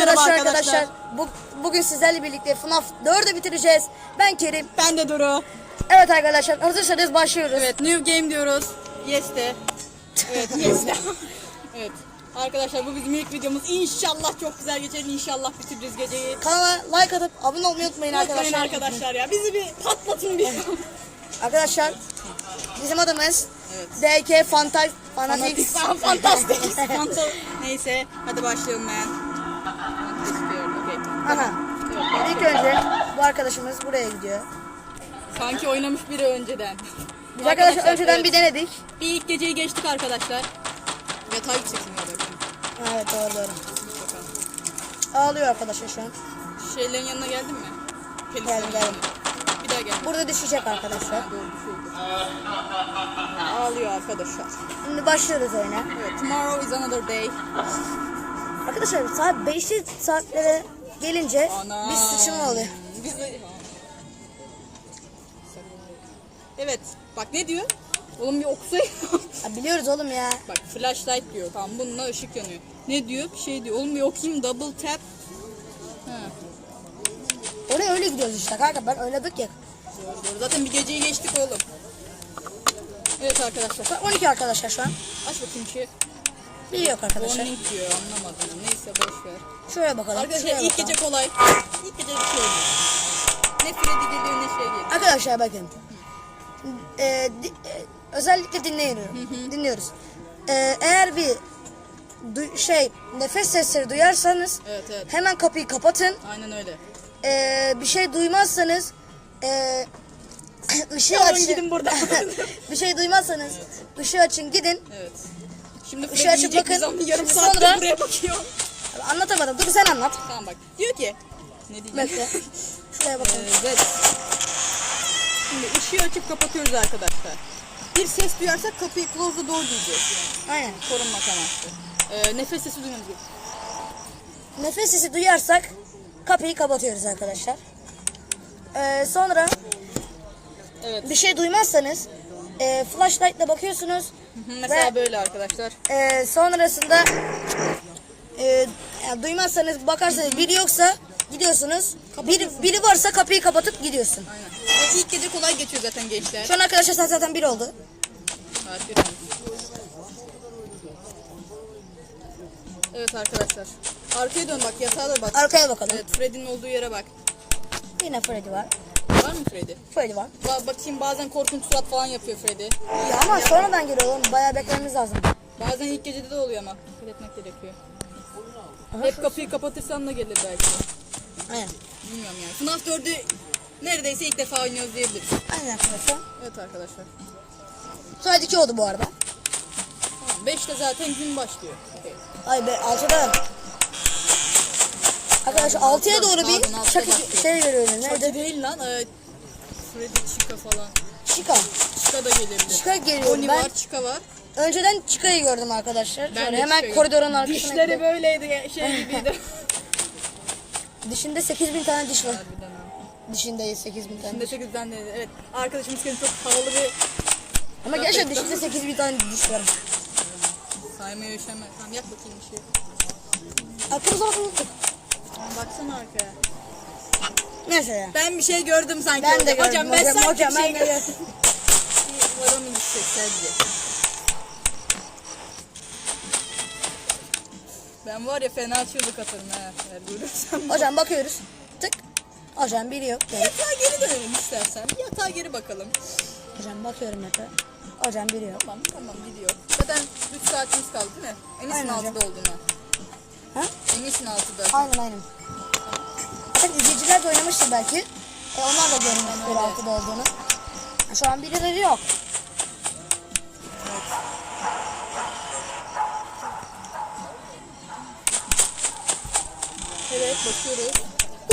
arkadaşlar merhaba arkadaşlar. Bu, bugün sizlerle birlikte FNAF 4'ü bitireceğiz. Ben Kerim. Ben de Duru. Evet arkadaşlar hazırsanız başlıyoruz. Evet new game diyoruz. Yes de. Evet yes de. evet. Arkadaşlar bu bizim ilk videomuz. İnşallah çok güzel geçer. İnşallah bitiririz geceyi. Kanala like atıp abone olmayı unutmayın Unutmayın arkadaşlar. arkadaşlar ya. Bizi bir patlatın bir. Arkadaşlar bizim adımız Evet. DK. Fantastik. Fantastik. Fanta- Neyse hadi başlayalım ben. Aha. Evet, İlk önce bu arkadaşımız buraya gidiyor. Sanki oynamış biri önceden. Biz arkadaşlar önceden evet. bir denedik. Bir ilk geceyi geçtik arkadaşlar. Ve Tayyip çekiniyor bakın. Evet doğru doğru. Ağlıyor arkadaşlar şu an. Şeylerin yanına geldin mi? Pelislerin Geldim, geldim. Bir daha gel. Burada düşecek arkadaşlar. Ağlıyor arkadaşlar. Şimdi başlıyoruz oyuna. Evet, tomorrow is another day. Arkadaşlar saat 5'li saatlere gelince Ana. bir sıçrama oluyor. Biz de... Evet, bak ne diyor? Oğlum bir okusaydı. Ya biliyoruz oğlum ya. bak flashlight diyor. Tamam bununla ışık yanıyor. Ne diyor? Bir şey diyor. Oğlum bir okuyayım double tap. Ha. Oraya öyle gidiyoruz işte kanka ben oynadık ya. Doğru doğru. Zaten bir geceyi geçtik oğlum. Evet arkadaşlar. Saat 12 arkadaşlar şu an. Aç bakayım şey. Biri yok arkadaşlar. Warning diyor anlamadım. Neyse boş ver. Şuraya bakalım. Arkadaşlar şuraya ilk bakalım. gece kolay. İlk gece bir şey olmuyor. Ne Freddy geliyor ne şey geliyor. Arkadaşlar bakın. Ee, di- e, özellikle dinliyorum. Dinliyoruz. Ee, eğer bir du- şey nefes sesleri duyarsanız Evet evet. hemen kapıyı kapatın. Aynen öyle. Ee, bir şey duymazsanız ee, ışığı Yavrum, açın. gidin buradan. bir şey duymazsanız ışığı açın gidin. Evet. Şimdi Işığı Freddy açıp yiyecek bakın. bir zaman yarım saattir sonra- buraya bakıyor. Anlatamadım. Dur sen anlat. Tamam bak. Diyor ki. Ne diyeceğim? Bekle. Şuraya bakalım. Evet. Şimdi ışığı açıp kapatıyoruz arkadaşlar. Bir ses duyarsak kapıyı close the door diyeceğiz. Aynen. Korunmak amaçlı. Ee, nefes sesi duymamız gerekiyor. Nefes sesi duyarsak kapıyı kapatıyoruz arkadaşlar. Ee, sonra Evet. bir şey duymazsanız e, flashlight'la bakıyorsunuz. Mesela Ve- böyle arkadaşlar. E, sonrasında e, yani duymazsanız bakarsanız biri yoksa gidiyorsunuz. Bir, biri varsa kapıyı kapatıp gidiyorsun. Aynen. İlk gece kolay geçiyor zaten gençler. Şu an arkadaşlar zaten bir oldu. Saat bir olmuş. Evet arkadaşlar. Arkaya dön bak yatağa da bak. Arkaya bakalım. Evet Freddy'nin olduğu yere bak. Yine Freddy var. Var mı Freddy? Freddy var. Ba- bakayım bazen korkunç surat falan yapıyor Freddy. Ya ama sonradan geliyor oğlum. Bayağı beklememiz lazım. Bazen ilk gecede de oluyor ama. Dikkat etmek gerekiyor. Hep kapıyı kapatırsan da gelir belki. Aynen. Bilmiyorum yani. FNAF 4'ü neredeyse ilk defa oynuyoruz diyebiliriz. Aynen arkadaşlar. Evet arkadaşlar. Saat 2 oldu bu arada. Tamam. 5'te zaten gün başlıyor. Okay. Ay be 6'da. Arkadaşlar 6'ya doğru bir şaka şey görüyorum. Neydi? değil lan. Ee, Freddy Chica falan. Chica. Chica da gelebilir. Chica geliyor. Oni Ben var, Chica var. önceden Chica'yı gördüm arkadaşlar. Ben Şöyle hemen koridorun arkasına Dişleri böyleydi şey gibiydi. Dişinde 8000 tane diş var. Harbiden ha. Dişinde 8000 tane. Şimdi 8 tane. Evet. Arkadaşımız kendi çok pahalı bir Ama gerçekten dişinde 8000 tane diş var. saymaya üşenmez. Tamam yak bakayım bir şey. Aklımıza bakın baksana arkaya. Neyse ya. Ben bir şey gördüm sanki. Ben de gördüm. Hocam ben Hocam, sanki hocam, bir şey ben de gördüm. Duvara mı gitsek sence? Ben var ya fena çığlık atarım ha. Eğer görürsem. Hocam bakıyoruz. Tık. Hocam biri yok. Evet. Yatağa geri dönelim istersen. Yatağa geri bakalım. Hocam bakıyorum yatağa. Hocam biri yok. Tamam tamam gidiyor. Zaten 3 saatimiz kaldı değil mi? Eminsin Aynen hocam. 6'da olduğuna. Ha? Eminsin 6'da. Aynen aynen. Zaten izleyiciler de oynamıştır belki. E onlar da görmüştür altıda olduğunu. Şu an birileri yok. Evet bakıyoruz.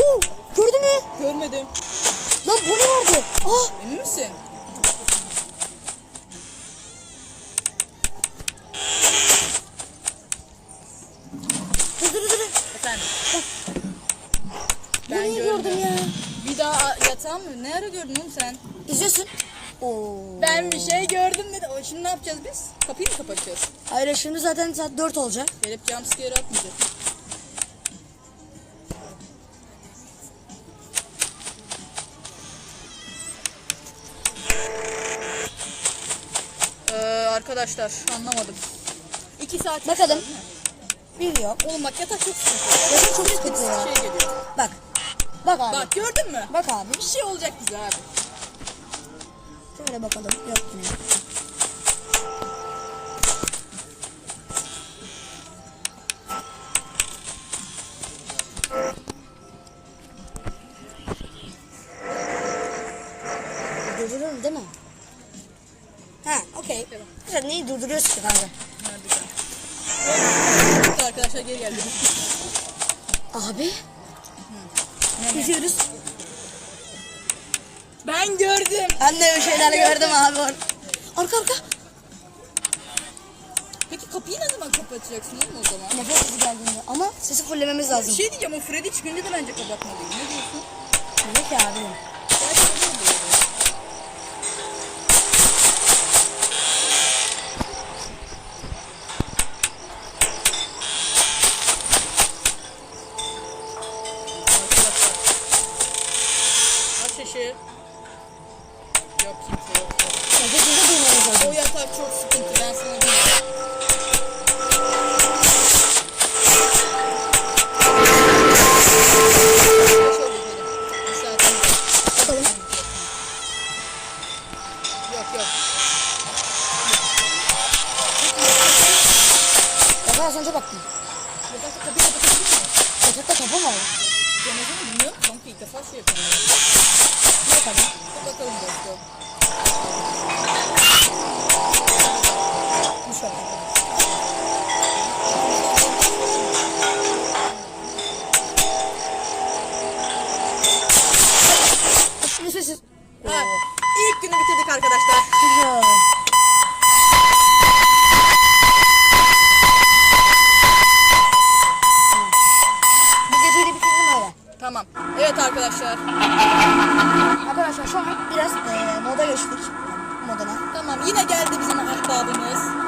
Oo, gördün mü? Görmedim. Lan bu ne vardı? Ah, Emin misin? tam ne ara gördün oğlum sen? İzliyorsun. Oo. Ben bir şey gördüm dedi. O, Şimdi ne yapacağız biz? Kapıyı mı kapatacağız? Hayır şimdi zaten saat 4 olacak. Gelip jumpscare atmayacak. Ee, arkadaşlar anlamadım. İki saat. Bakalım. Bir yok. Oğlum bak yatak çok sıkıntı. Yatak çok sıkıntı. Şey geliyor. Bak Bak abi. Bak gördün mü? Bak abi. Bir şey olacak bize abi. Şöyle bakalım. Yok yine. Durdurur değil mi? Ha, okey. Güzel, neyi durduruyoruz ki kanka? Evet, Arkadaşlar geri geldi. Abi. Gidiyoruz. Ben gördüm. Ben de bir şeyler gördüm abi. orada. Arka arka. Peki kapıyı ne zaman kapatacaksın oğlum o zaman? Nefes sesi geldiğinde. Ama sesi fullememiz Bir lazım. şey diyeceğim o Freddy çıkınca da bence kapatmalıyım. Ne diyorsun? Ne ki abi? Yok kimse yok. Nefesinizi duymamız O lazım. yatak çok sıkıntı ben sana diyeyim. Beş oldu benim. Bir saatim var. Bakalım. Yok yok. Bak az önce baktım. Yatakta kapıyı kapatabilir miyim? Yatakta kapı mı mi bilmiyorum. Kanka ilk defa şey yapıyorum. Ne yapalım? Bakalım dostum. Bu şu an. Nefessiz. Ha, ilk günü bitirdik arkadaşlar. Güzel. Bu geceyi de bitirdim öyle. Tamam. Evet arkadaşlar. Arkadaşlar şu an biraz eee moda geçtik. Modana. Tamam yine geldi bizim ahbabımız.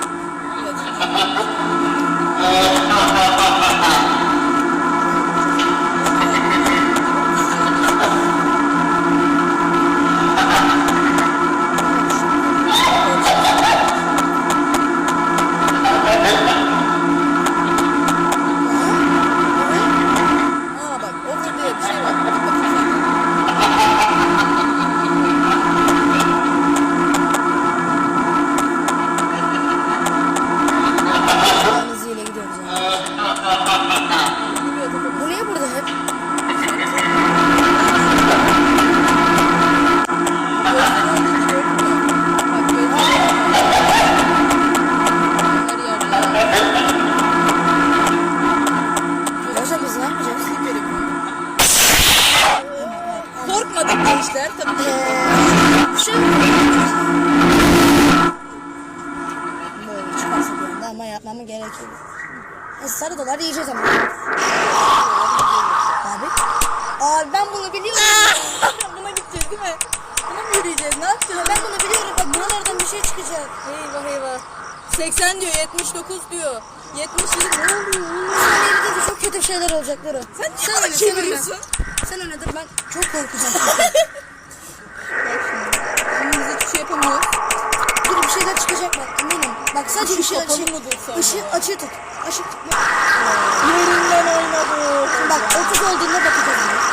Yürüyeceğiz? Ne yapacağız? ben bunu biliyorum. Bak buralardan bir şey çıkacak. Eyvah eyvah. 80 diyor, 79 diyor. 77 ne oluyor? Sen çok kötü şeyler olacak Duru. Sen niye Sen bana çeviriyorsun? Sen öyle dur ben çok korkacağım. Biz hiçbir şey yapamıyoruz. Dur bir şeyler çıkacak bak eminim. Bak sadece bir Işık şeyler kapalı mı dursa Işığı açığı tut. Işık. Yerinden oynadı. Bak 30 olduğunda bakacağız.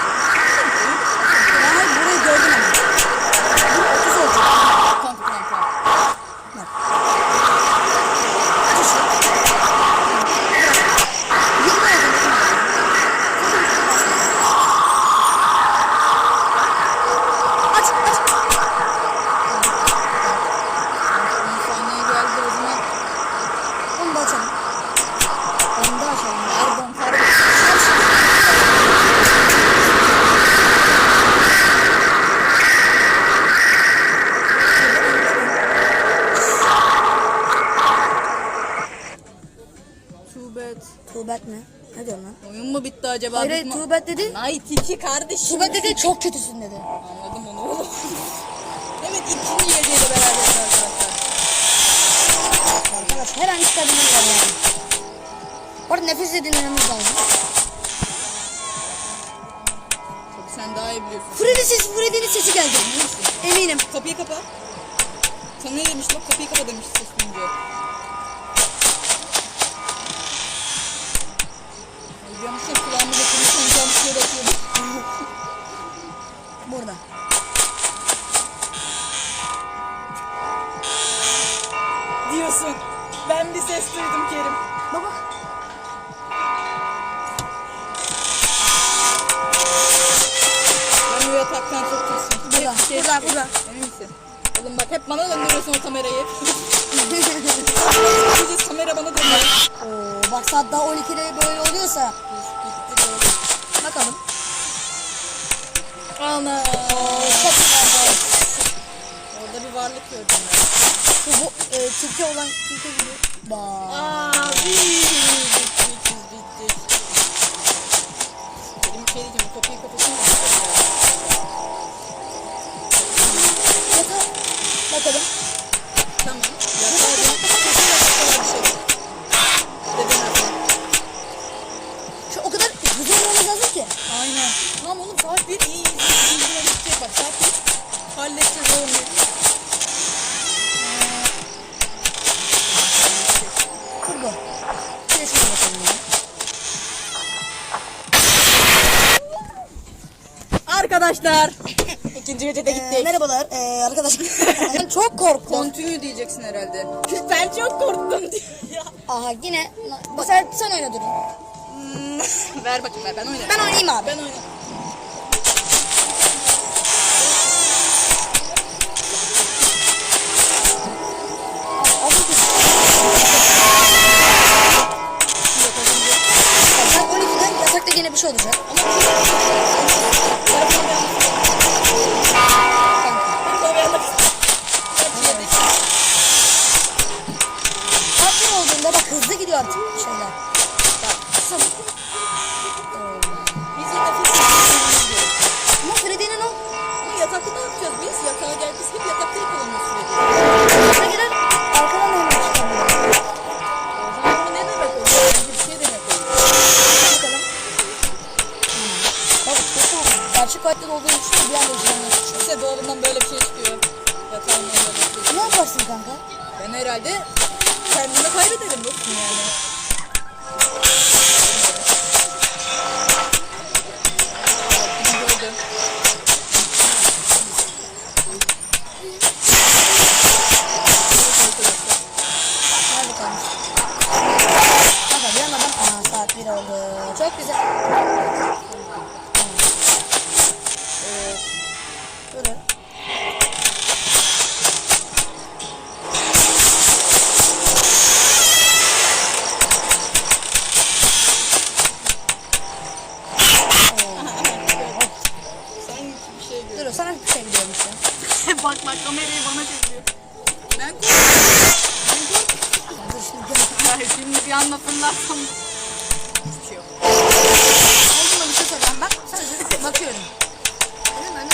Acaba? Hayır hayır Tuğbet dedi. Night 2 kardeşim. Tuğbet dedi çok kötüsün dedi. Anladım onu oğlum. evet ikinci yediyle beraber arkadaşlar. Arkadaş her an çıkabilirler yani. Orada nefes de dinlememiz lazım. Tabii sen daha iyi biliyorsun. Freddy sesi, Freddy'nin sesi geldi. Eminim. Kapıyı kapa. Sana ne? Bak kapıyı kapa demişti ses duyunca. Ses kulağımı bir şey bakıyordum. Burada. Diyorsun. Ben bir ses duydum Kerim. Baba. Ben bu yataktan çok tırsın. Burada, şey burada, burada. Emin misin? Oğlum bak hep bana döndürüyorsun o kamerayı. Kamera bana dönüyor. Oo, bak saat daha 12'de böyle oluyorsa. Bakalım. Ana. Çok güzel. Orada bir varlık gördüm ben. Şu bu e, tilki olan tilki gibi. Bak. Aa, bitti, bitti, bitti. Benim şey diyeceğim, kapıyı kapatın mı? Yatağa bakalım. Halledeceğiz oğlum. De şuna bakalım ya. Arkadaşlar. İkinci gecede Ee, gittik. merhabalar ee, arkadaşlar. ben çok korktum. Continue diyeceksin herhalde. Ben çok korktum diyor. Aha yine. Bak sen, sen oyna durun. Hmm, ver bakayım ver ben oynarım. Ben oynayayım abi. Ben oynarım. 12'de yatakta yine bir şey olacak. Saat 1 olduğunda bak hızlı gidiyor artık şeyler. Bak Ben herhalde kendimi kaybederim dostum yani. Gördüm. Nerede kalmış?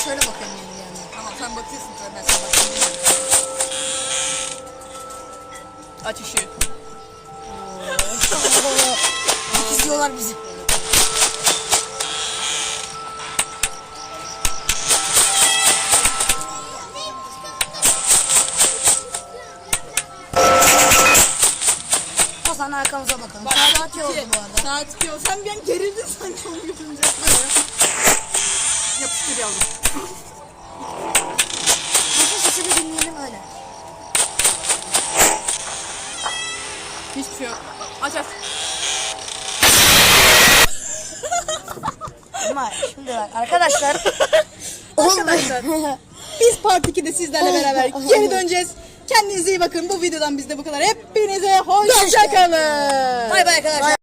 Şöyle bakıyorum yani. Tamam sen bakıyorsun tabii ben sana bakıyorum. Aç ışığı. İzliyorlar bizi. Hasan arkamıza bakalım. Saat atıyor oldu bu arada. Saat iki oldu. Sen bir an gerildin sanki onu görünce. Yapıştır yavrum. Bütün sesini dinleyelim öyle. Hiçbir şey yok. Aç aç. Ama şimdi bak arkadaşlar. Arkadaşlar. Biz Part 2'de sizlerle beraber geri döneceğiz. Kendinize iyi bakın. Bu videodan bizde bu kadar. Hepinize hoşçakalın. Bay bay arkadaşlar.